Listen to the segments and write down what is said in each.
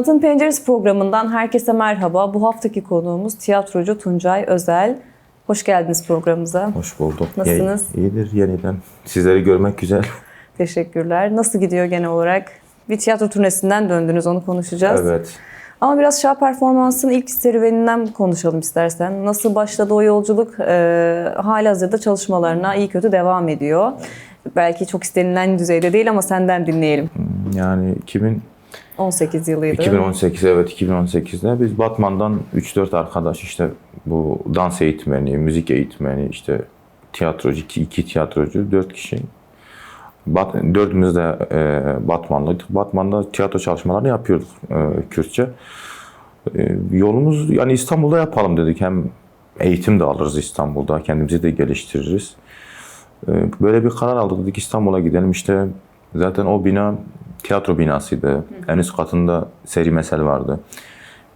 Sanatın Penceresi programından herkese merhaba. Bu haftaki konuğumuz tiyatrocu Tuncay Özel. Hoş geldiniz programımıza. Hoş bulduk. Nasılsınız? İyi- İyidir yeniden. Sizleri görmek güzel. Teşekkürler. Nasıl gidiyor genel olarak? Bir tiyatro turnesinden döndünüz, onu konuşacağız. Evet. Ama biraz şah performansın ilk serüveninden konuşalım istersen. Nasıl başladı o yolculuk? Ee, halihazırda çalışmalarına iyi kötü devam ediyor. Belki çok istenilen düzeyde değil ama senden dinleyelim. Yani 2000, 18 yılıydı. 2018 evet 2018'de biz Batman'dan 3-4 arkadaş işte bu dans eğitmeni, müzik eğitmeni, işte tiyatrocu, iki, iki tiyatrocu, 4 kişi. Bat, dördümüz de e, Batmanlıydık. Batman'da tiyatro çalışmalarını yapıyorduk e, Kürtçe. E, yolumuz yani İstanbul'da yapalım dedik. Hem eğitim de alırız İstanbul'da, kendimizi de geliştiririz. E, böyle bir karar aldık. Dedik İstanbul'a gidelim. İşte zaten o bina tiyatro binasıydı. En üst katında seri mesel vardı.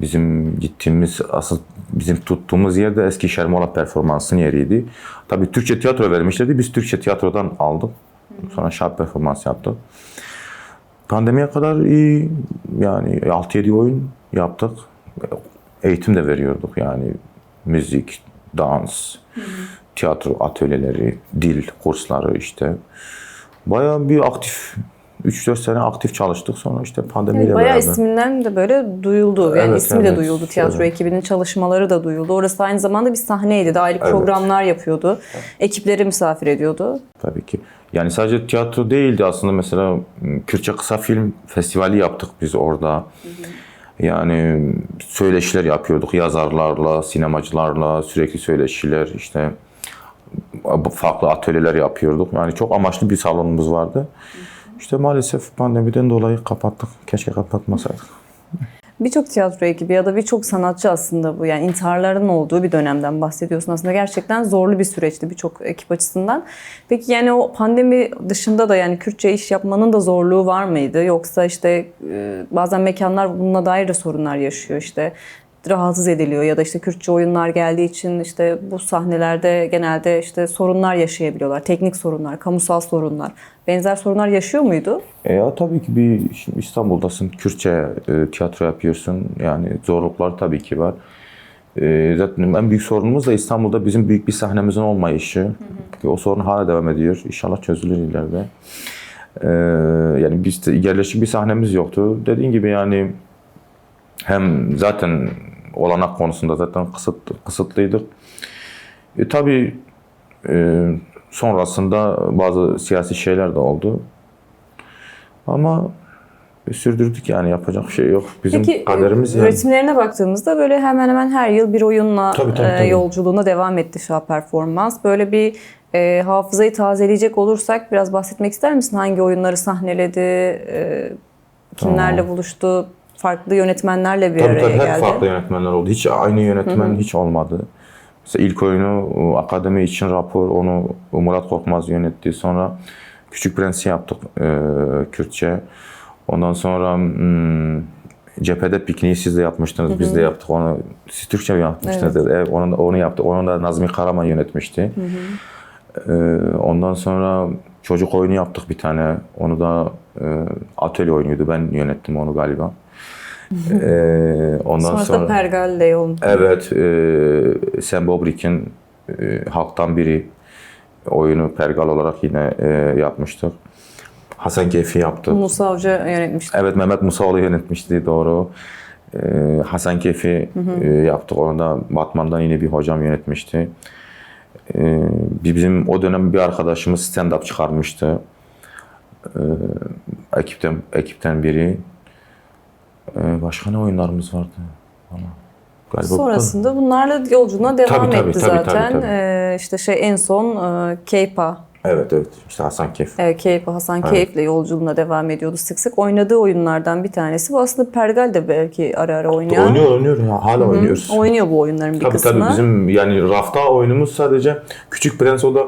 Bizim gittiğimiz, asıl bizim tuttuğumuz yer de eski Şermola performansın yeriydi. Tabii Türkçe tiyatro vermişlerdi. Biz Türkçe tiyatrodan aldık. Sonra şarp performans yaptık. Pandemiye kadar iyi yani 6-7 oyun yaptık. Eğitim de veriyorduk yani müzik, dans, tiyatro atölyeleri, dil kursları işte. Bayağı bir aktif 3-4 sene aktif çalıştık sonra işte pandemiyle Yani bayağı beraber. isminden de böyle duyuldu. Yani Evet, ismi de evet. duyuldu. Tiyatro Evet. ekibinin çalışmaları da duyuldu. Orası aynı zamanda bir sahneydi. de ayrı Evet. programlar yapıyordu. Ekipleri misafir ediyordu. Tabii ki. Yani sadece tiyatro değildi aslında mesela m, Kürtçe kısa film festivali yaptık biz orada. Yani söyleşiler yapıyorduk yazarlarla, sinemacılarla sürekli söyleşiler işte farklı atölyeler yapıyorduk. Yani çok amaçlı bir salonumuz vardı. İşte maalesef pandemiden dolayı kapattık. Keşke kapatmasaydık. Birçok tiyatro ekibi ya da birçok sanatçı aslında bu. Yani intiharların olduğu bir dönemden bahsediyorsun. Aslında gerçekten zorlu bir süreçti birçok ekip açısından. Peki yani o pandemi dışında da yani Kürtçe iş yapmanın da zorluğu var mıydı? Yoksa işte e, bazen mekanlar bununla dair de sorunlar yaşıyor işte rahatsız ediliyor ya da işte Kürtçe oyunlar geldiği için işte bu sahnelerde genelde işte sorunlar yaşayabiliyorlar. Teknik sorunlar, kamusal sorunlar. Benzer sorunlar yaşıyor muydu? E ya tabii ki bir şimdi İstanbul'dasın, Kürtçe e, tiyatro yapıyorsun. Yani zorluklar tabii ki var. E, zaten en büyük sorunumuz da İstanbul'da bizim büyük bir sahnemizin olmayışı. O sorun hala devam ediyor. İnşallah çözülür ileride. E, yani biz de yerleşik bir sahnemiz yoktu. Dediğin gibi yani hem zaten olanak konusunda zaten kısıt, kısıtlıydık. E, tabii e, sonrasında bazı siyasi şeyler de oldu. Ama sürdürdük yani yapacak bir şey yok. Bizim Peki kaderimiz yani. üretimlerine baktığımızda böyle hemen hemen her yıl bir oyunla Tabii, tabii, e, tabii. yolculuğuna devam etti Şah Performans. Böyle bir e, hafızayı tazeleyecek olursak biraz bahsetmek ister misin? Hangi oyunları sahneledi? E, kimlerle buluştu? Farklı yönetmenlerle bir Tabii araya tabii hep geldi. farklı yönetmenler oldu. Hiç aynı yönetmen hiç olmadı. Mesela ilk oyunu o, Akademi için rapor onu Murat Korkmaz yönetti. Sonra Küçük Prens'i yaptık e, Kürtçe. Ondan sonra hmm, cephede pikniği siz de yapmıştınız, biz de yaptık onu. Siz Türkçe mi yapmıştınız? Evet. onu, da- onu yaptık. Onu da Nazmi Karaman yönetmişti. E, ondan sonra çocuk oyunu yaptık bir tane. Onu da e, atölye oyunuydu. Ben yönettim onu galiba. E, ondan Sonrasında sonra... Pergal Leon. Evet, e, Sam Bobrick'in e, Halktan Biri oyunu Pergal olarak yine e, yapmıştık. Hasan Keyfi yaptı. Musa Avcı yönetmişti. Evet, Mehmet Musaoğlu yönetmişti, doğru. E, Hasan Keyfi e, yaptık. Onu da Batman'dan yine bir hocam yönetmişti. E, bizim o dönem bir arkadaşımız stand-up çıkarmıştı. E, ekipten, ekipten biri. E, başka ne oyunlarımız vardı? Valla. Galiba bu. Sonrasında bunlarla yolculuğuna devam Tabii, tabii, etti tabii, zaten. tabii, tabii. E, işte şey en son e, Keypa Evet evet. İşte Hasan Keyf. Evet, Keyif, Hasan Evet. Keyif'le yolculuğuna devam ediyordu sık sık. Oynadığı oyunlardan bir tanesi. Bu aslında Pergal de belki ara ara oynayan. Oynuyor oynuyor ya. Hala oynuyoruz. Oynuyor bu oyunların bir Tabii kısmı. tabii bizim yani rafta oyunumuz sadece Küçük Prens o da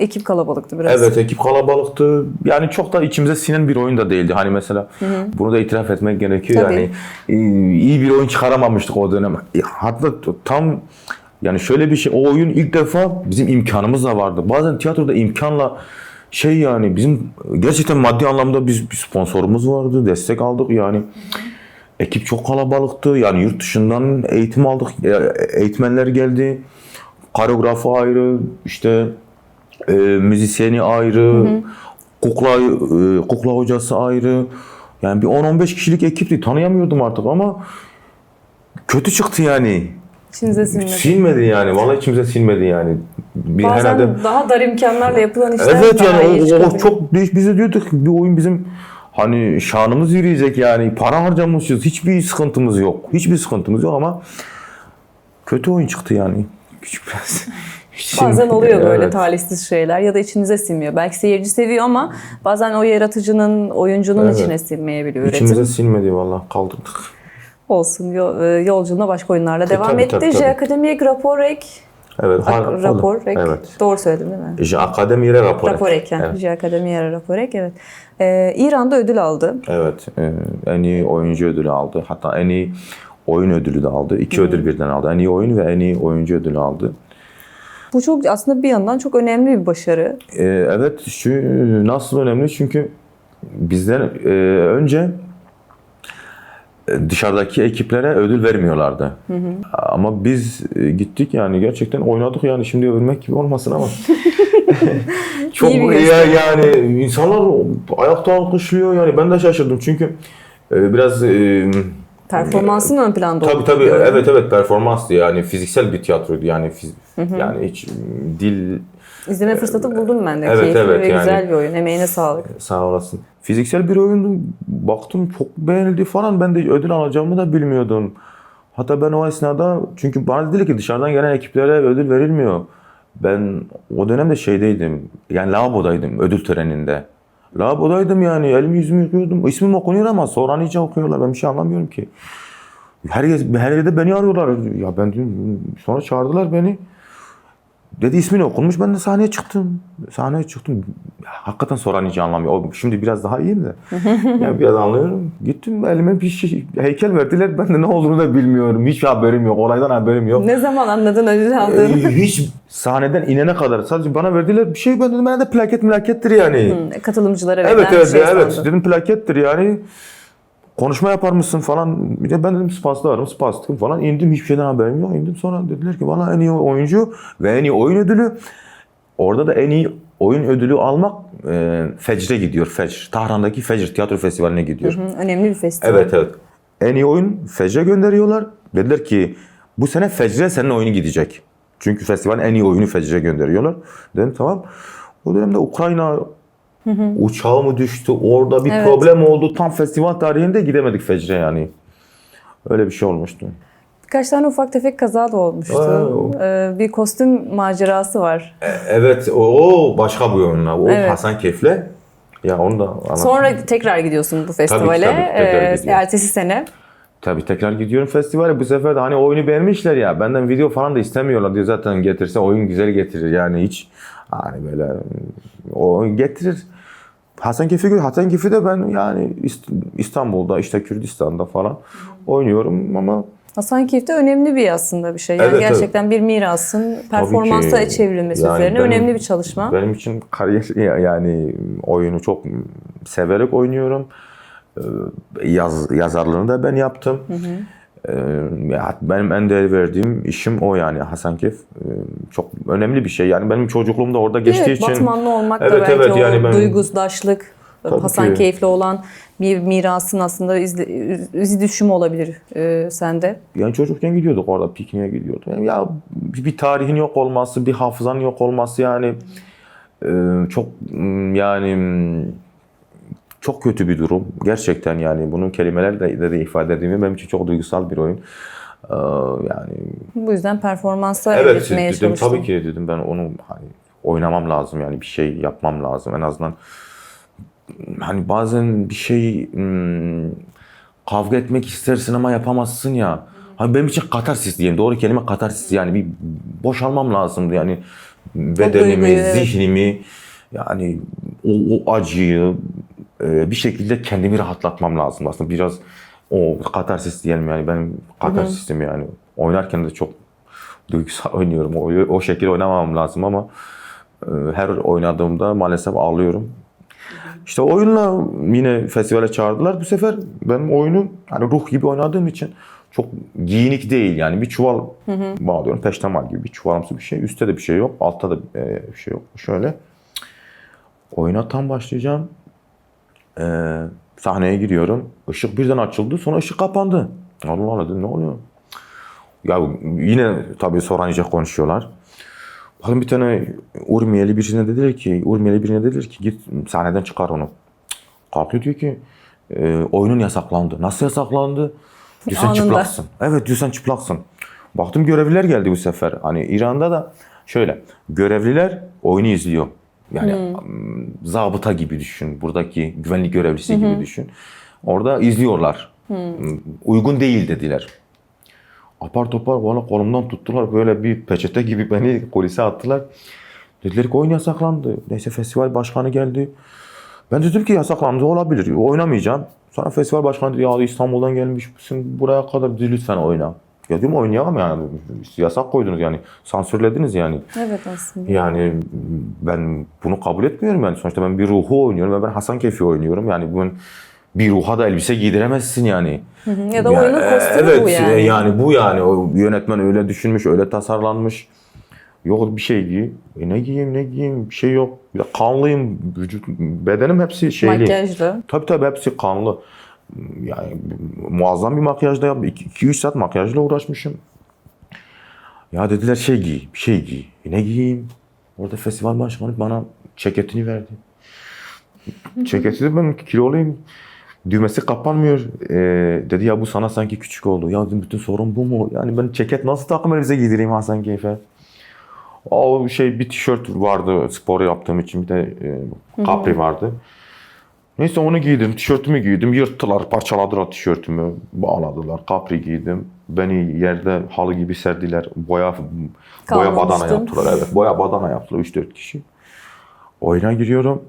Ekip kalabalıktı biraz. evet ekip kalabalıktı. Yani çok da içimize sinen bir oyun da değildi. Hani mesela bunu da itiraf etmek gerekiyor. Tabii. Yani e, iyi bir oyun çıkaramamıştık o dönem. E, Hatta tam yani şöyle bir şey o oyun ilk defa bizim imkanımız da vardı. Bazen tiyatroda imkanla şey yani bizim gerçekten maddi anlamda biz bir sponsorumuz vardı. Destek aldık yani. Ekip çok kalabalıktı. Yani yurt dışından eğitim aldık. E, Eğitmenler geldi. Koreografı ayrı, işte e, müzisyeni ayrı, kukla e, kukla hocası ayrı. Yani bir 10-15 kişilik ekipti. Tanıyamıyordum artık ama kötü çıktı yani. İçinize sinmedi. Sinmedi yani. Vallahi içimize sinmedi yani. Bir Bazen herhalde daha dar imkanlarla yapılan işler Evet yani o, o çok biz bize diyorduk bir oyun bizim hani şanımız yürüyecek yani para harcamışız hiçbir sıkıntımız yok. Hiçbir sıkıntımız yok ama kötü oyun çıktı yani. Küçük Bazen oluyor böyle Evet. talihsiz şeyler ya da içinize sinmiyor. Belki seyirci seviyor ama bazen o yaratıcının, oyuncunun Evet. içine sinmeyebiliyor üretim. İçimize sinmedi vallahi kaldırdık. Olsun e, yolculuğuna başka oyunlarla devam tabii, etti. tabii, J tabii. Akademiye Raporek, Evet. har- Raporek. Evet. Doğru söyledim değil mi? İşte akademiye rapor. Raporek yani. Evet. J Akademiye Raporek evet. Ee, İran'da ödül aldı. Evet. e, en iyi oyuncu ödülü aldı. Hatta en iyi oyun ödülü de aldı. İki ödül birden aldı. En iyi oyun ve en iyi oyuncu ödülü aldı. Bu çok aslında bir yandan çok önemli bir başarı. Ee, evet, şu nasıl önemli? Çünkü bizden e, önce e, dışarıdaki ekiplere ödül vermiyorlardı. Ama biz e, gittik yani gerçekten oynadık yani şimdi övülmek gibi olmasın ama. Çok İyi ya, yani insanlar ayakta alkışlıyor yani ben de şaşırdım çünkü e, biraz e, Performansın ön planda Tabii olduğunu tabii biliyorum. evet evet performanstı yani fiziksel bir tiyatroydu yani fiz- yani hiç dil İzleme fırsatı buldum ben de. Evet, Keyifli evet, ve yani. güzel bir oyun. Emeğine sağlık. Sağ olasın. Fiziksel bir oyundu. Baktım çok beğenildi falan. Ben de ödül alacağımı da bilmiyordum. Hatta ben o esnada çünkü bana dedi ki dışarıdan gelen ekiplere ödül verilmiyor. Ben o dönemde şeydeydim. Yani lavabodaydım ödül töreninde. Lavabodaydım yani elimi yüzümü yıkıyordum. İsmim okunuyor ama sonra nice okuyorlar. Ben bir şey anlamıyorum ki. Her, her yerde beni arıyorlar. Ya ben sonra çağırdılar beni. Dedi ismin okunmuş. Ben de sahneye çıktım. Sahneye çıktım. Hakikaten soran hiç anlamıyor. Şimdi biraz daha iyiyim de. yani biraz anlıyorum. Gittim elime bir şey, heykel verdiler. Ben de ne olduğunu da bilmiyorum. Hiç haberim yok. Olaydan haberim yok. Ne zaman anladın ödül aldığını? Ee, hiç sahneden inene kadar sadece bana verdiler bir şey ben dedim ben de plaket mülakettir yani. Katılımcılara verilen Evet evet şey evet sandım. dedim plakettir yani. Konuşma yapar mısın falan. Bir de ben dedim spaslı varım spastım falan. İndim hiçbir şeyden haberim yok. İndim sonra dediler ki bana en iyi oyuncu ve en iyi oyun ödülü. Orada da en iyi oyun ödülü almak e, Fecr'e gidiyor. Fecr. Tahran'daki Fecr Tiyatro Festivali'ne gidiyor. Hı, önemli bir festival. Evet evet. En iyi oyun Fecr'e gönderiyorlar. Dediler ki bu sene Fecr'e senin oyunu gidecek. Çünkü festivalin en iyi oyunu Fecr'e gönderiyorlar. Dedim tamam. O dönemde Ukrayna uçağı mı düştü? Orada bir Evet. problem oldu. Tam festival tarihinde gidemedik Fecr'e yani. Öyle bir şey olmuştu. Birkaç tane ufak tefek kaza da olmuştu. Ee, bir kostüm macerası var. Evet o, başka bir oyun. O Evet. Hasan Kefle. Ya onu da anlat. Sonra tekrar gidiyorsun bu festivale. tabii, tekrar Ee, ertesi sene. Tabii tekrar gidiyorum festivale. Bu sefer de hani oyunu beğenmişler ya. Benden video falan da istemiyorlar diyor. Zaten getirse oyun güzel getirir. Yani hiç hani böyle o getirir. Hasan Kefi, Hasan Kefi de ben yani İst- İstanbul'da işte Kürdistan'da falan oynuyorum ama Hasankeyf'te önemli bir aslında bir şey. Yani Evet, evet. gerçekten bir mirasın performansa çevrilmesi Yani üzerine benim- önemli bir çalışma. benim için kariyer yani oyunu çok severek oynuyorum. Ee, Yaz, yazarlığını da ben yaptım. Ee, ya benim en değer verdiğim işim o yani Hasan Kef. Çok önemli bir şey. Yani benim çocukluğum da orada geçtiği evet, için. Batmanlı olmak da Evet, belki evet, o yani ben- duygusdaşlık, Tabii Hasan. Keyifli olan bir mirasın aslında izle, iz düşümü olabilir e, sende. Yani çocukken gidiyorduk orada pikniğe gidiyorduk. Yani ya bir tarihin yok olması, bir hafızanın yok olması yani e, çok mm, yani mm, çok kötü bir durum. Gerçekten yani bunun kelimelerle de, de ifade edeyim. Benim için çok duygusal bir oyun. Ee, yani Bu yüzden performansa evet dedim çalıştın. tabii ki dedim ben onu hani oynamam lazım yani bir şey yapmam lazım en azından hani bazen bir şey hmm, kavga etmek istersin ama yapamazsın ya. Hani benim için katarsis diyeyim. Doğru kelime katarsis yani bir boşalmam lazımdı yani bedenimi, zihnimi yani o, o acıyı e, bir şekilde kendimi rahatlatmam lazım aslında biraz o katarsis diyelim yani benim katarsisim yani oynarken de çok duygusal oynuyorum o, o şekilde oynamam lazım ama e, her oynadığımda maalesef ağlıyorum. İşte oyunla yine festivale çağırdılar. Bu sefer benim oyunu hani ruh gibi oynadığım için çok giyinik değil yani bir çuval bağlıyorum. Peştemal gibi bir çuvalımsı bir şey. Üstte de bir şey yok. Altta da e, bir şey yok. Şöyle. Oyuna tam başlayacağım. Ee, sahneye giriyorum. Işık birden açıldı. Sonra ışık kapandı. Allah Allah dedim ne oluyor? Ya yine tabii Sorancı konuşuyorlar. Bakın bir tane Urmiyeli birisine dediler ki, Urmiyeli birine dediler ki git sahneden çıkar onu. Kalkıyor diyor ki e, oyunun yasaklandı. Nasıl yasaklandı? Diyor sen Anında. çıplaksın. Evet diyor sen çıplaksın. Baktım görevliler geldi bu sefer. Hani İran'da da şöyle görevliler oyunu izliyor. Yani m, zabıta gibi düşün. Buradaki güvenlik görevlisi gibi düşün. Orada izliyorlar. M, Uygun değil dediler. Apar topar valla kolumdan tuttular. Böyle bir peçete gibi beni kulise attılar. Dediler ki oyun yasaklandı. Neyse festival başkanı geldi. Ben dedim ki yasaklandı olabilir. Oynamayacağım. Sonra festival başkanı dedi ya İstanbul'dan gelmişsin buraya kadar dedi, lütfen oyna. Ya diyorum oynayamam yani. Yasak koydunuz yani. Sansürlediniz yani. Evet aslında. Yani ben bunu kabul etmiyorum yani. Sonuçta ben bir ruhu oynuyorum ve ben Hasan Keyfi oynuyorum. Yani bugün bir ruha da elbise giydiremezsin yani. Ya da Ya, oyunun e, kostümü evet, bu yani. yani bu yani. O yönetmen öyle düşünmüş, öyle tasarlanmış. Yok bir şey giy. E ne giyeyim ne giyeyim bir şey yok. Bir de kanlıyım. Vücut, bedenim hepsi şeyli. Makyajlı. Tabii tabii hepsi kanlı. Yani muazzam bir makyajda yap. 2-3 saat makyajla uğraşmışım. Ya dediler şey giy, şey giy. E ne giyeyim? Orada festival başkanı bana ceketini verdi. Ceketi de ben kiloluyum. Düğmesi kapanmıyor. Ee, dedi ya bu sana sanki küçük oldu. Ya dedim bütün sorun bu mu? Yani ben ceket nasıl takım elbise giydireyim Hasan Keyfe? O şey bir tişört vardı spor yaptığım için bir de e, kapri vardı. Neyse onu giydim, tişörtümü giydim. Yırttılar, parçaladılar tişörtümü, bağladılar. Kapri giydim. Beni yerde halı gibi serdiler. Boya boya badana yaptılar. Evet, boya badana yaptılar 3-4 kişi. Oyuna giriyorum.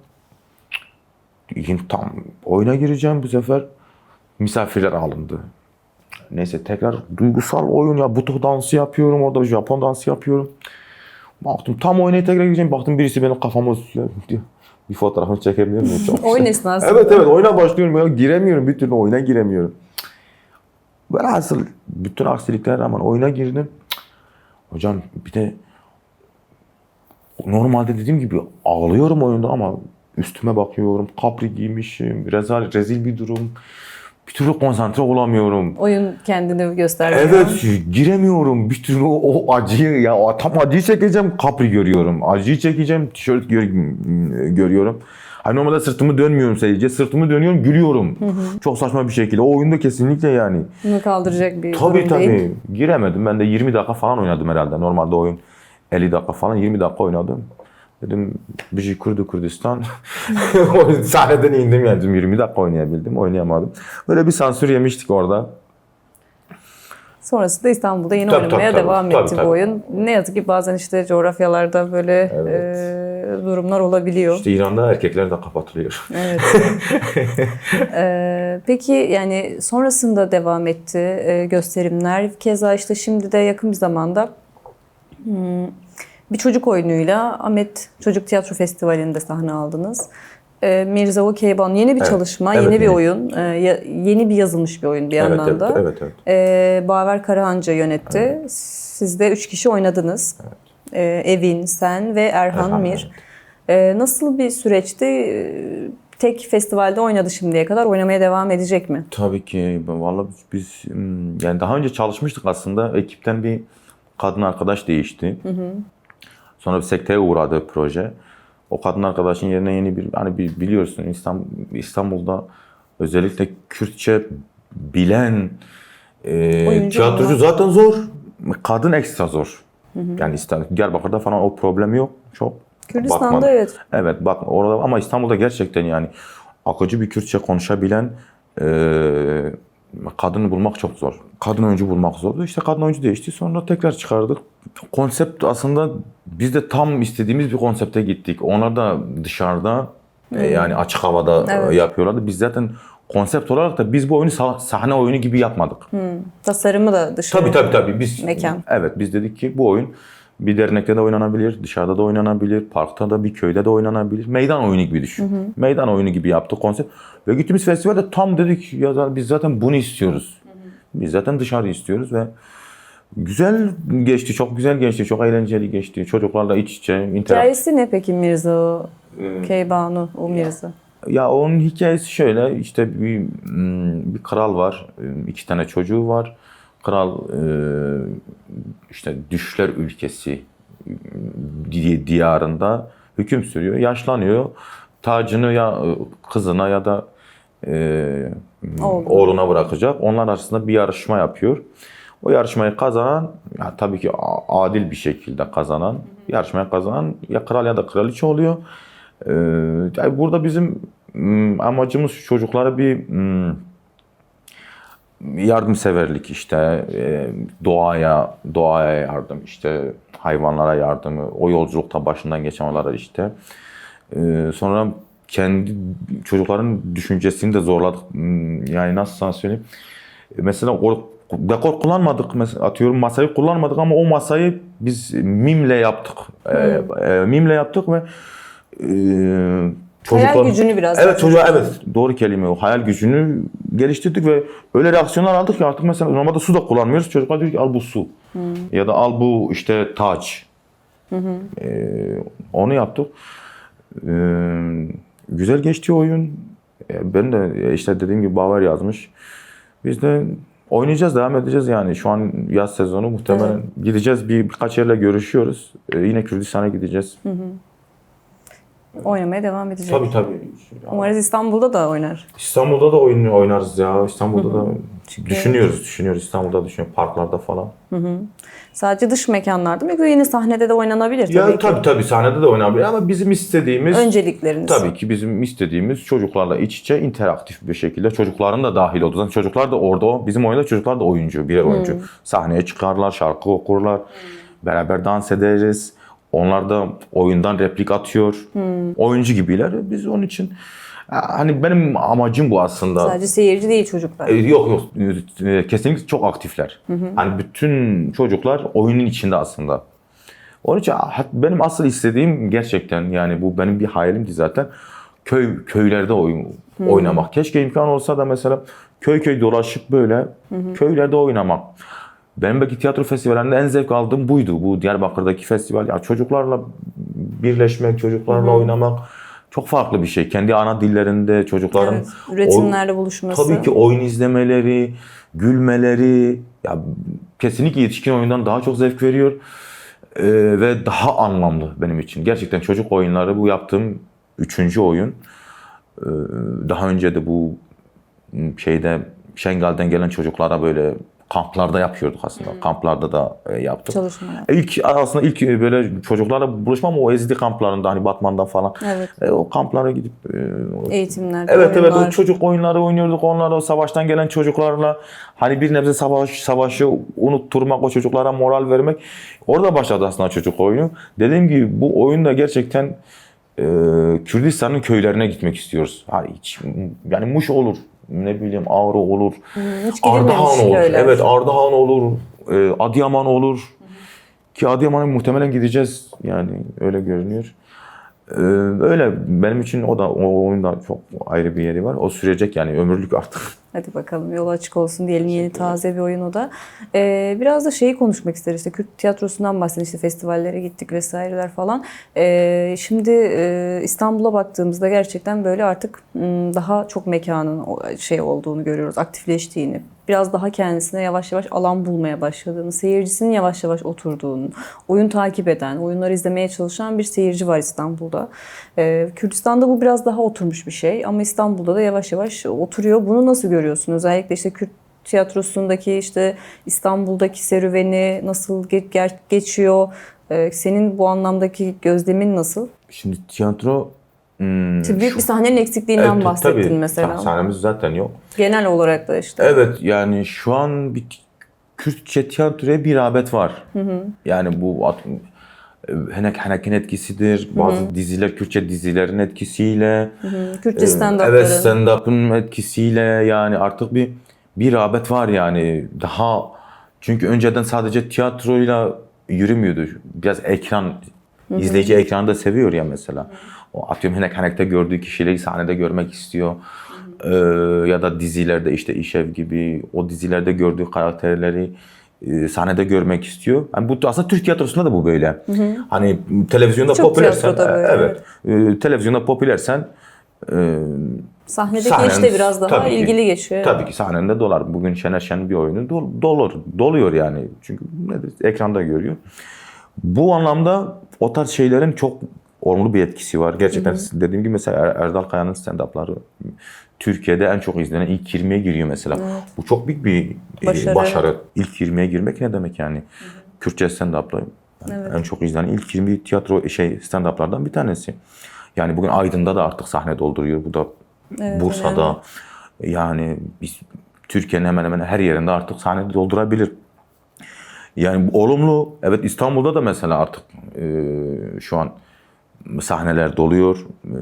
Yine tam oyuna gireceğim bu sefer. Misafirler alındı. Neyse tekrar duygusal oyun ya butuh dansı yapıyorum orada Japon dansı yapıyorum. Baktım tam oynaya tekrar gireceğim. Baktım birisi benim kafama diyor. Bir fotoğrafını çekebilir miyim? Çok Oyun esnasında. Evet evet oyuna başlıyorum. Ya, giremiyorum bir türlü oyuna giremiyorum. Velhasıl bütün aksilikler rağmen oyuna girdim. Hocam bir de normalde dediğim gibi ağlıyorum oyunda ama üstüme bakıyorum. Kapri giymişim. Rezil, rezil bir durum. Bir türlü konsantre olamıyorum. Oyun kendini göstermiyor. Evet giremiyorum bir türlü o, o acıyı ya tam acıyı çekeceğim kapri görüyorum. Acıyı çekeceğim tişört gör- görüyorum. Hani normalde sırtımı dönmüyorum sadece. Sırtımı dönüyorum gülüyorum. Çok saçma bir şekilde. O oyunda kesinlikle yani. Bunu kaldıracak bir Tabii durum tabii. değil. Giremedim. Ben de 20 dakika falan oynadım herhalde. Normalde oyun 50 dakika falan 20 dakika oynadım. Dedim bir şey kurdu Kurdistan. O Sahneden indim yani. Dedim, 20 dakika oynayabildim. Oynayamadım. Böyle bir sansür yemiştik orada. Sonrasında İstanbul'da yine Tabii, oynamaya tabii, devam tabii, etti tabii. bu oyun. Ne yazık ki bazen işte coğrafyalarda böyle Evet. e, durumlar olabiliyor. İşte İran'da erkekler de kapatılıyor. Evet. Ee, peki yani sonrasında devam etti e, gösterimler. Keza işte şimdi de yakın bir zamanda hmm, bir çocuk oyunuyla Ahmet Çocuk Tiyatro Festivali'nde sahne aldınız. Ee, Mirza O Keyban yeni bir Evet. çalışma, Evet, yeni bir yeni. oyun, e, yeni bir yazılmış bir oyun bir evet, yandan evet, da. evet, evet. Ee, Baver Karahanca yönetti. Siz de üç kişi oynadınız. Ee, Evin, sen ve Erhan, Erhan, Mir. Ee, nasıl bir süreçti? Tek festivalde oynadı şimdiye kadar. Oynamaya devam edecek mi? Tabii ki. Vallahi biz hmm, yani daha önce çalışmıştık aslında. Ekipten bir kadın arkadaş değişti. Sonra bir sekteye uğradı proje. O kadın arkadaşın yerine yeni bir hani bir biliyorsun İstanbul, İstanbul'da özellikle Kürtçe bilen e, tiyatrocu zaten zor. Kadın ekstra zor. Yani İstanbul, Diyarbakır'da falan o problem yok çok. Kürdistan'da Bakmadım. evet. Evet bak orada ama İstanbul'da gerçekten yani akıcı bir Kürtçe konuşabilen e, kadını bulmak çok zor. Kadın oyuncu bulmak zordu. İşte kadın oyuncu değişti. Sonra tekrar çıkardık. Konsept aslında biz de tam istediğimiz bir konsepte gittik. Onlar da dışarıda e, yani açık havada e, Evet. yapıyorlardı. Biz zaten konsept olarak da biz bu oyunu sah- sahne oyunu gibi yapmadık. Tasarımı da dışarı. Tabii tabii tabii. Biz Mekan. Evet biz dedik ki bu oyun Bir dernekte de oynanabilir, dışarıda da oynanabilir, parkta da bir köyde de oynanabilir. Meydan oyunu gibi düşün. Meydan oyunu gibi yaptık konsept. Ve gittiğimiz festivalde tam dedik ya biz zaten bunu istiyoruz. Biz zaten dışarı istiyoruz ve güzel geçti, çok güzel geçti, çok eğlenceli geçti. Çocuklarla iç içe, interaktif. Hikayesi ne peki Mirza? Ee, Keybanu o Mirza. Ya onun hikayesi şöyle işte bir hmm, bir kral var, iki tane çocuğu var. Kral e, işte düşler ülkesi di- diyarında hüküm sürüyor, yaşlanıyor. Tacını ya e, kızına ya da e, oğluna bırakacak. Onlar arasında bir yarışma yapıyor. O yarışmayı kazanan, ya tabii ki adil bir şekilde kazanan, yarışmayı kazanan ya kral ya da kraliçe oluyor. Ee, yani burada bizim mm, amacımız çocuklara bir mm, yardımseverlik işte e, doğaya doğaya yardım işte hayvanlara yardımı o yolculukta başından geçenlere işte. Ee, sonra kendi çocukların düşüncesini de zorladık. Hmm, yani nasıl sana söyleyeyim? Mesela o dekor kullanmadık mesela atıyorum masayı kullanmadık ama o masayı biz mimle yaptık Ee, e, mimle yaptık ve e, Hayal gücünü biraz Evet çocuğa evet doğru kelime o hayal gücünü geliştirdik ve öyle reaksiyonlar aldık ki artık mesela normalde su da kullanmıyoruz. Çocuklar diyor ki al bu su. Ya da al bu işte taç. Ee, onu yaptık. Ee, güzel geçti oyun. Ee, ben de işte dediğim gibi Baver yazmış. Biz de oynayacağız, devam edeceğiz yani. Şu an yaz sezonu muhtemelen gideceğiz. Bir birkaç yerle görüşüyoruz. Ee, yine Kürdistan'a gideceğiz. Oynamaya devam edecek. Tabii tabii. Umarız İstanbul'da da oynar. İstanbul'da da oyun oynarız ya. İstanbul'da da Çünkü- düşünüyoruz, düşünüyoruz. İstanbul'da düşünüyoruz. Parklarda falan. Sadece dış mekanlarda mı yoksa yine sahnede de oynanabilir tabii ya ki. tabii tabii sahnede de oynanabilir ama bizim istediğimiz Öncelikleriniz. tabii ki bizim istediğimiz çocuklarla iç içe interaktif bir şekilde çocukların da dahil olduğu. Zaten çocuklar da orada bizim oyunda çocuklar da oyuncu, birer oyuncu. Sahneye çıkarlar, şarkı okurlar. Beraber dans ederiz. Onlar da oyundan replik atıyor. Oyuncu gibiler. Biz onun için hani benim amacım bu aslında. Sadece seyirci değil çocuklar. E, Yok yok E, kesinlikle çok aktifler. Hani bütün çocuklar oyunun içinde aslında. Onun için ha- benim asıl istediğim gerçekten yani bu benim bir hayalimdi zaten köy köylerde oyun oynamak. Keşke imkan olsa da mesela köy köy dolaşıp böyle köylerde oynamak. Benim belki tiyatro festivallerinde en zevk aldığım buydu. Bu Diyarbakır'daki festival. Ya çocuklarla birleşmek, çocuklarla oynamak çok farklı bir şey. Kendi ana dillerinde çocukların Evet, üretimlerle buluşması. Tabii ki oyun izlemeleri, gülmeleri ya kesinlikle yetişkin oyundan daha çok zevk veriyor. Ee, ve daha anlamlı benim için. Gerçekten çocuk oyunları bu yaptığım üçüncü oyun. Ee, daha önce de bu şeyde Şengal'den gelen çocuklara böyle kamplarda yapıyorduk aslında. Kamplarda da e, yaptık. Çalışmalar. İlk aslında ilk e, böyle çocuklarla buluşmam o Ezdi kamplarında hani Batman'da falan. Evet. E, o kamplara gidip e, Eğitimler, Evet evet o oyunlar. çocuk oyunları oynuyorduk onlarla o savaştan gelen çocuklarla hani bir nebze savaş savaşı unutturmak o çocuklara moral vermek orada başladı aslında çocuk oyunu. Dediğim gibi bu oyunda gerçekten e, Kürdistan'ın köylerine gitmek istiyoruz. Ha, hiç, yani Muş olur ne bileyim Ağrı olur. Gidilmemiş Ardahan olur. köyler. Evet Ardahan olur. e, Adıyaman olur. Ki Adıyaman'a muhtemelen gideceğiz yani öyle görünüyor. Ee, öyle benim için o da o oyunda çok ayrı bir yeri var. O sürecek yani ömürlük artık. Hadi bakalım yol açık olsun diyelim yeni taze bir oyun o da. Ee, biraz da şeyi konuşmak isteriz işte Kürt tiyatrosundan bahsedin işte festivallere gittik vesaireler falan. Ee, şimdi e, İstanbul'a baktığımızda gerçekten böyle artık m, daha çok mekanın şey olduğunu görüyoruz aktifleştiğini. Biraz daha kendisine yavaş yavaş alan bulmaya başladığını, seyircisinin yavaş yavaş oturduğunu, oyun takip eden, oyunları izlemeye çalışan bir seyirci var İstanbul'da. Ee, Kürdistan'da bu biraz daha oturmuş bir şey ama İstanbul'da da yavaş yavaş oturuyor. Bunu nasıl görüyorsun? Özellikle işte Kürt tiyatrosundaki işte İstanbul'daki serüveni nasıl ge- geçiyor? Ee, senin bu anlamdaki gözlemin nasıl? Şimdi tiyatro hmm, Şimdi büyük şu- bir sahnenin eksikliğinden Evet, bahsettin tabii. mesela. Sahnemiz zaten yok. Genel olarak da işte. Evet yani şu an bir Kürtçe tiyatroya bir rağbet var. Yani bu Henek Henek'in etkisidir. Bazı diziler Kürtçe dizilerin etkisiyle. Kürtçe stand-up'ların. Evet stand-up'ın etkisiyle yani artık bir bir rağbet var yani daha çünkü önceden sadece tiyatroyla yürümüyordu. Biraz ekran, izleyici ekranı da seviyor ya mesela. O atıyorum Henek Henek'te gördüğü kişileri sahnede görmek istiyor. Ee, ya da dizilerde işte İşev gibi o dizilerde gördüğü karakterleri e, sahnede görmek istiyor. Yani bu aslında Türk tiyatrosunda da bu böyle. Hani televizyonda Birçok popülersen, böyle, evet. E, televizyonda popülersen e, Sahnedeki Sahnen- işte biraz daha tabii ki. ilgili geçiyor. Tabii ki sahnende dolar. Bugün Şener Şen'in bir oyunu dol, dolur, doluyor yani. Çünkü nedir? Ekranda görüyor. Bu anlamda o tarz şeylerin çok olumlu bir etkisi var. Gerçekten dediğim gibi mesela Er- Erdal Kaya'nın stand-up'ları Türkiye'de en çok izlenen ilk 20'ye giriyor mesela. Bu çok büyük bir e, Başarı, başarı. İlk 20'ye girmek ne demek yani? Kürtçe stand-up'la yani en çok izlenen ilk 20 tiyatro şey stand-up'lardan bir tanesi. Yani bugün Aydın'da da artık sahne dolduruyor. Bu da Evet, Bursa'da yani biz Türkiye'nin hemen hemen her yerinde artık sahne doldurabilir. Yani olumlu. Evet İstanbul'da da mesela artık e, şu an sahneler doluyor. E,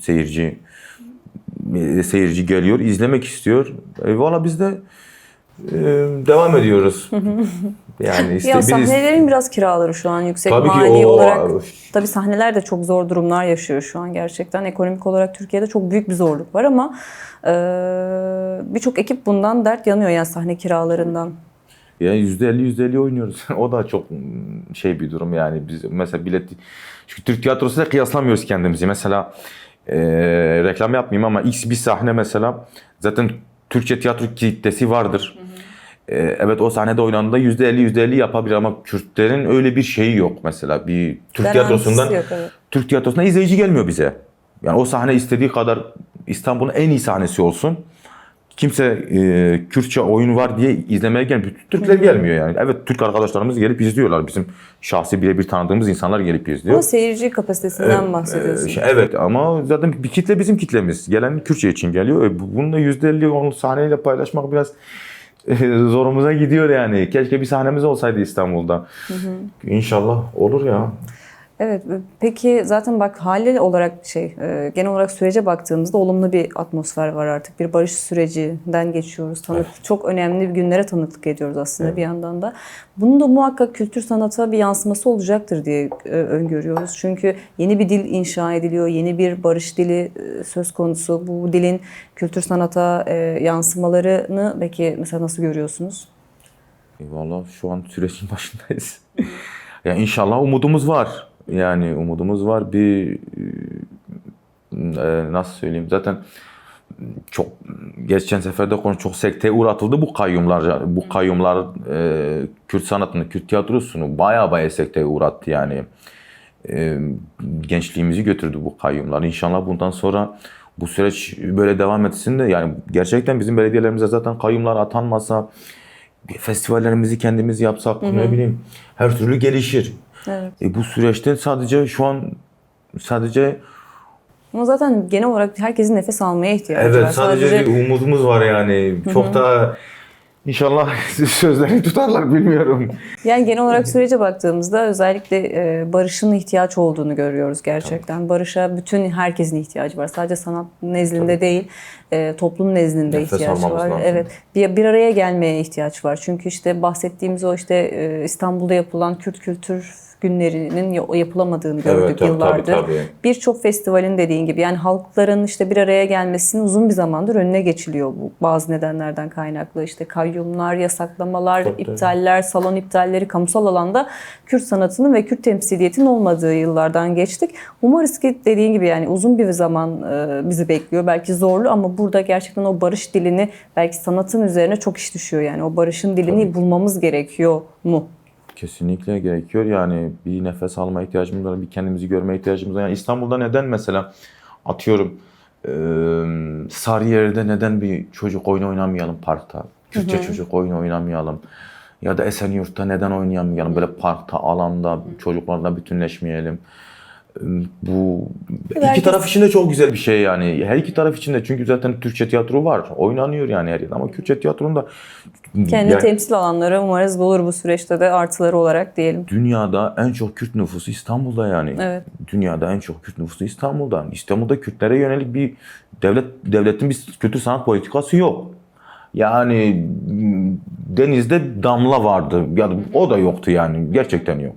seyirci seyirci geliyor, izlemek istiyor. E, Valla biz de e, devam ediyoruz. yani işte Ya biz- sahnelerin biraz kiraları şu an yüksek Tabii ki mali o- olarak. Tabii sahneler de çok zor durumlar yaşıyor şu an gerçekten. Ekonomik olarak Türkiye'de çok büyük bir zorluk var ama e, birçok ekip bundan dert yanıyor yani sahne kiralarından. Yani yüzde elli yüzde elli oynuyoruz. o da çok şey bir durum yani. Biz mesela bilet... Çünkü Türk tiyatrosuyla kıyaslamıyoruz kendimizi. Mesela e, reklam yapmayayım ama X bir sahne mesela zaten Türkçe tiyatro kitlesi vardır. E, evet o sahnede oynandığında yüzde elli yüzde elli yapabilir ama Kürtlerin öyle bir şeyi yok mesela. Bir Türk Garantisi tiyatrosundan yok, evet. Türk tiyatrosuna izleyici gelmiyor bize. Yani o sahne istediği kadar İstanbul'un en iyi sahnesi olsun. Kimse e, Kürtçe oyun var diye izlemeye gelmiyor. Türkler gelmiyor yani. Evet Türk arkadaşlarımız gelip izliyorlar. Bizim şahsi birebir tanıdığımız insanlar gelip izliyor. Ama seyirci kapasitesinden bahsediyorsun. Ee, şey, evet ama zaten bir kitle bizim kitlemiz. Gelen Kürtçe için geliyor. E, bu- bunu da %50 onu sahneyle paylaşmak biraz e, zorumuza gidiyor yani. Keşke bir sahnemiz olsaydı İstanbul'da. İnşallah olur ya. Evet, peki zaten bak hali olarak şey, e, genel olarak sürece baktığımızda olumlu bir atmosfer var artık. Bir barış sürecinden geçiyoruz. Tanık, Çok önemli bir günlere tanıklık ediyoruz aslında bir yandan da. Bunun da muhakkak kültür sanata bir yansıması olacaktır diye e, öngörüyoruz. Çünkü yeni bir dil inşa ediliyor, yeni bir barış dili e, söz konusu. Bu dilin kültür sanata e, yansımalarını peki mesela nasıl görüyorsunuz? E, Vallahi şu an sürecin başındayız. ya inşallah umudumuz var. Yani umudumuz var. Bir e, nasıl söyleyeyim? Zaten çok geçen seferde konu çok sekteye uğratıldı bu kayyumlar. Bu kayyumlar e, Kürt sanatını, Kürt tiyatrosunu baya baya sekteye uğrattı yani. E, gençliğimizi götürdü bu kayyumlar. İnşallah bundan sonra bu süreç böyle devam etsin de yani gerçekten bizim belediyelerimize zaten kayyumlar atanmasa festivallerimizi kendimiz yapsak ne bileyim her türlü gelişir. Evet. E, bu süreçte sadece şu an sadece Ama zaten genel olarak herkesin nefes almaya ihtiyacı var. evet sadece, bir umudumuz var yani. Çok da inşallah sözlerini tutarlar bilmiyorum. Yani genel olarak sürece baktığımızda özellikle e, barışın ihtiyaç olduğunu görüyoruz gerçekten. Barışa bütün herkesin ihtiyacı var. Sadece sanat nezdinde değil, e, toplum nezdinde Nefes ihtiyaç var. lazım. Evet, bir, bir araya gelmeye ihtiyaç var. Çünkü işte bahsettiğimiz o işte e, İstanbul'da yapılan Kürt kültür günlerinin ya- yapılamadığını gördük tabii, yıllardır. tabii, tabii. Birçok festivalin dediğin gibi yani halkların işte bir araya gelmesinin uzun bir zamandır önüne geçiliyor bu bazı nedenlerden kaynaklı. İşte kayyumlar, yasaklamalar, Tabii, tabii. iptaller, salon iptalleri kamusal alanda Kürt sanatının ve Kürt temsiliyetinin olmadığı yıllardan geçtik. Umarız ki dediğin gibi yani uzun bir zaman e, bizi bekliyor. Belki zorlu ama burada gerçekten o barış dilini belki sanatın üzerine çok iş düşüyor yani. O barışın dilini bulmamız gerekiyor mu? Kesinlikle gerekiyor yani bir nefes alma ihtiyacımız var, bir kendimizi görme ihtiyacımız var. Yani İstanbul'da neden mesela atıyorum e, Sarıyer'de neden bir çocuk oyunu oynamayalım parkta? Kürtçe çocuk oyunu oynamayalım. Ya da Esenyurt'ta neden oynayamayalım? Böyle parkta, alanda çocuklarla bütünleşmeyelim. Bu iki Herkes- taraf için de çok güzel bir şey yani. Her iki taraf için de çünkü zaten Türkçe tiyatro var. Oynanıyor yani her yerde ama Kürtçe tiyatronun da Kendi yani- temsil alanları umarız bulur bu süreçte de artıları olarak diyelim. Dünyada en çok Kürt nüfusu İstanbul'da yani. Evet. Dünyada en çok Kürt nüfusu İstanbul'da. İstanbul'da Kürtlere yönelik bir devlet devletin bir kültür sanat politikası yok. Yani denizde damla vardı. Yani o da yoktu yani. Gerçekten yok.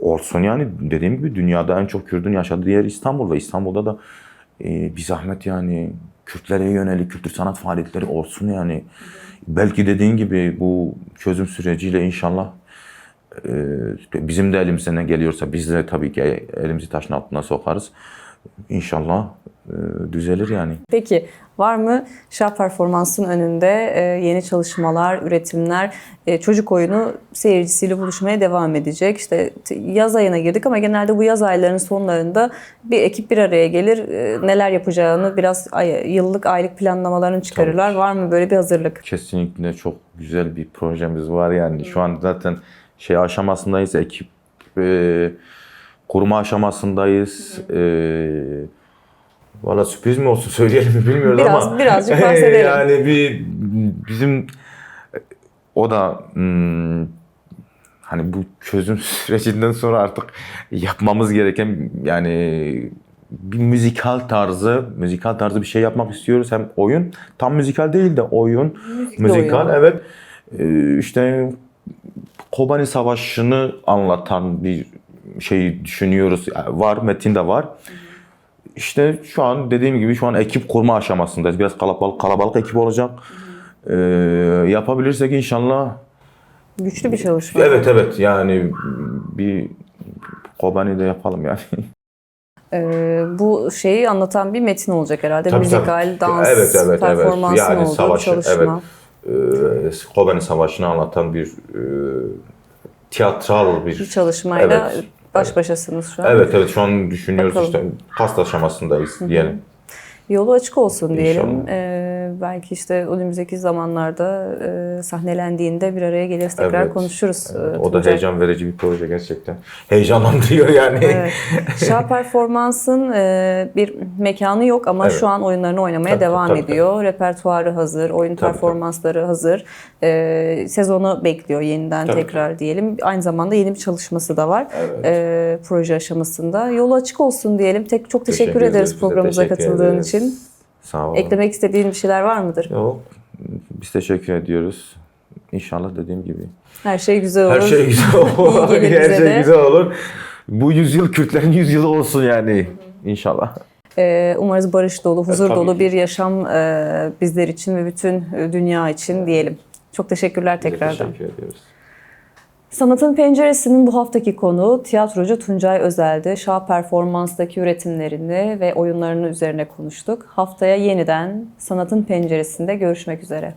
Olsun yani dediğim gibi dünyada en çok Kürt'ün yaşadığı yer İstanbul ve İstanbul'da da e, bir zahmet yani Kürtlere yönelik kültür sanat faaliyetleri olsun yani. Belki dediğin gibi bu çözüm süreciyle inşallah e, bizim de elimizden geliyorsa biz de tabii ki elimizi taşın altına sokarız. İnşallah düzelir yani. Peki var mı şah performansın önünde e, yeni çalışmalar, üretimler, e, çocuk oyunu seyircisiyle buluşmaya devam edecek. İşte yaz ayına girdik ama genelde bu yaz aylarının sonlarında bir ekip bir araya gelir. e, neler yapacağını biraz ay- yıllık, aylık planlamalarını çıkarırlar. Var mı böyle bir hazırlık? Kesinlikle çok güzel bir projemiz var yani. Şu an zaten şey aşamasındayız. Ekip e, kurma aşamasındayız. E, Valla sürpriz mi olsun söyleyelim mi bilmiyoruz Biraz- ama. birazcık bahsedelim. yani bir bizim o da hmm, hani bu çözüm sürecinden sonra artık yapmamız gereken yani bir müzikal tarzı, müzikal tarzı bir şey yapmak istiyoruz. Hem oyun, tam müzikal değil de oyun, müzikal oyun. evet. Ee, işte Kobani Savaşı'nı anlatan bir şey düşünüyoruz. Yani var, metin de var. İşte şu an dediğim gibi şu an ekip kurma aşamasındayız. Biraz kalabalık kalabalık ekip olacak. Ee, yapabilirsek inşallah Güçlü bir çalışma. Evet evet yani bir Kobani'de yapalım yani. Ee, bu şeyi anlatan bir metin olacak herhalde. Tabii, Müzikal, tabii. dans, Evet, evet, evet. performansın Yani olduğu savaşı, çalışma. Ee, Kobani Savaşı'nı anlatan bir e, tiyatral bir Bir çalışmayla Evet, baş başasınız şu an. Evet evet şu an düşünüyoruz Bakalım. işte kast aşamasındayız diyelim. Yolu açık olsun diyelim. İnşallah. Ee, belki işte önümüzdeki zamanlarda e, sahnelendiğinde bir araya geliriz tekrar Evet. konuşuruz. Evet, e, o da heyecan verici bir proje gerçekten. Heyecanlandırıyor yani. Evet. Şah Performans'ın e, bir mekanı yok ama Evet. şu an oyunlarını oynamaya Tabii, devam tabii, ediyor. Repertuarı hazır, oyun Tabii, performansları hazır. E, sezonu bekliyor yeniden Tabii. tekrar diyelim. Aynı zamanda yeni bir çalışması da var Evet. e, proje aşamasında. Yolu açık olsun diyelim. Tek çok teşekkür, Teşekkür ederiz. programımıza katıldığın ederiz. için. Sağ olun. Eklemek istediğin bir şeyler var mıdır? Yok. Biz teşekkür ediyoruz. İnşallah dediğim gibi. Her şey güzel olur. Her şey güzel olur. İyi Her bize şey de. güzel olur. Bu yüzyıl Kürtlerin yüzyılı olsun yani. İnşallah. Ee, umarız barış dolu, huzur tabii dolu ki. bir yaşam e, bizler için ve bütün e, dünya için diyelim. Çok teşekkürler tekrardan. Teşekkür ediyoruz. Sanatın Penceresi'nin bu haftaki konuğu tiyatrocu Tuncay Özel'di. Şah Performans'taki üretimlerini ve oyunlarını üzerine konuştuk. Haftaya yeniden Sanatın Penceresi'nde görüşmek üzere.